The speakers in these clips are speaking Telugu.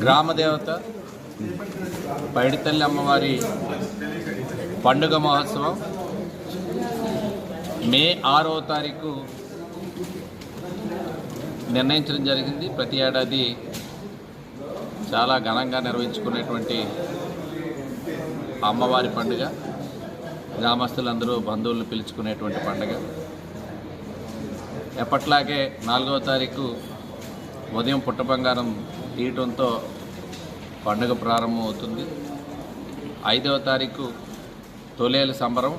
గ్రామదేవత పైడితల్లి అమ్మవారి పండుగ మహోత్సవం మే ఆరవ తారీఖు నిర్ణయించడం జరిగింది. ప్రతి ఏడాది చాలా ఘనంగా నిర్వహించుకునేటువంటి అమ్మవారి పండుగ. గ్రామస్తులందరూ బంధువులను పిలుచుకునేటువంటి పండుగ. ఎప్పట్లాగే నాలుగవ తారీఖు ఉదయం పుట్ట బంగారం తీయటంతో పండుగ ప్రారంభమవుతుంది. ఐదవ తారీఖు తొలేల సంబరం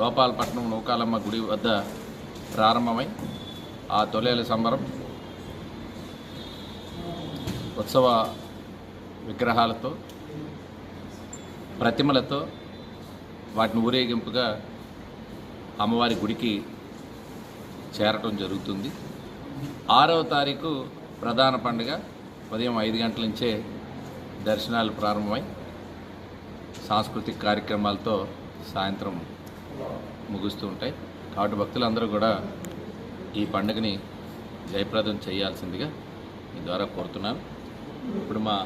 గోపాలపట్నం నూకాలమ్మ గుడి వద్ద ప్రారంభమై ఆ తొలేల సంబరం ఉత్సవ విగ్రహాలతో ప్రతిమలతో వాటిని ఊరేగింపుగా అమ్మవారి గుడికి చేరటం జరుగుతుంది. ఆరవ తారీఖు ప్రధాన పండుగ. ఉదయం ఐదు గంటల నుంచే దర్శనాలు ప్రారంభమై సాంస్కృతిక కార్యక్రమాలతో సాయంత్రం ముగుస్తూ ఉంటాయి. కాబట్టి భక్తులందరూ కూడా ఈ పండుగని జయప్రదం చేయాల్సిందిగా మీ ద్వారా కోరుతున్నాను. ఇప్పుడు మా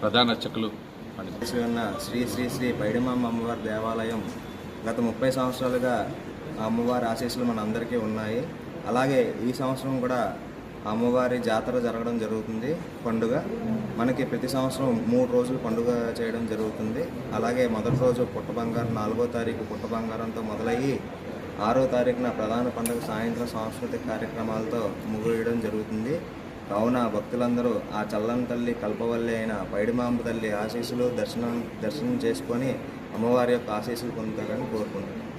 ప్రధాన అర్చకులు పండుగ. శ్రీ ఉన్న శ్రీ శ్రీ శ్రీ పైడిమాంబ అమ్మవారి దేవాలయం గత ముప్పై సంవత్సరాలుగా అమ్మవారి ఆశీస్సులు మన అందరికీ ఉన్నాయి. అలాగే ఈ సంవత్సరం కూడా అమ్మవారి జాతర జరగడం జరుగుతుంది పండుగ. మనకి ప్రతి సంవత్సరం మూడు రోజులు పండుగ చేయడం జరుగుతుంది. అలాగే మొదటి రోజు పుట్ట బంగారం నాలుగో తారీఖు పుట్ట బంగారంతో మొదలయ్యి ఆరో తారీఖున ప్రధాన పండుగ సాయంత్రం సాంస్కృతిక కార్యక్రమాలతో ముగియడం జరుగుతుంది. కావున భక్తులందరూ ఆ చల్లని తల్లి కల్పవల్లి అయిన పైడిమాంబ తల్లి ఆశీస్సులు దర్శనం దర్శనం చేసుకొని అమ్మవారి యొక్క ఆశీస్సులు పొందుతారని కోరుకుంటున్నాను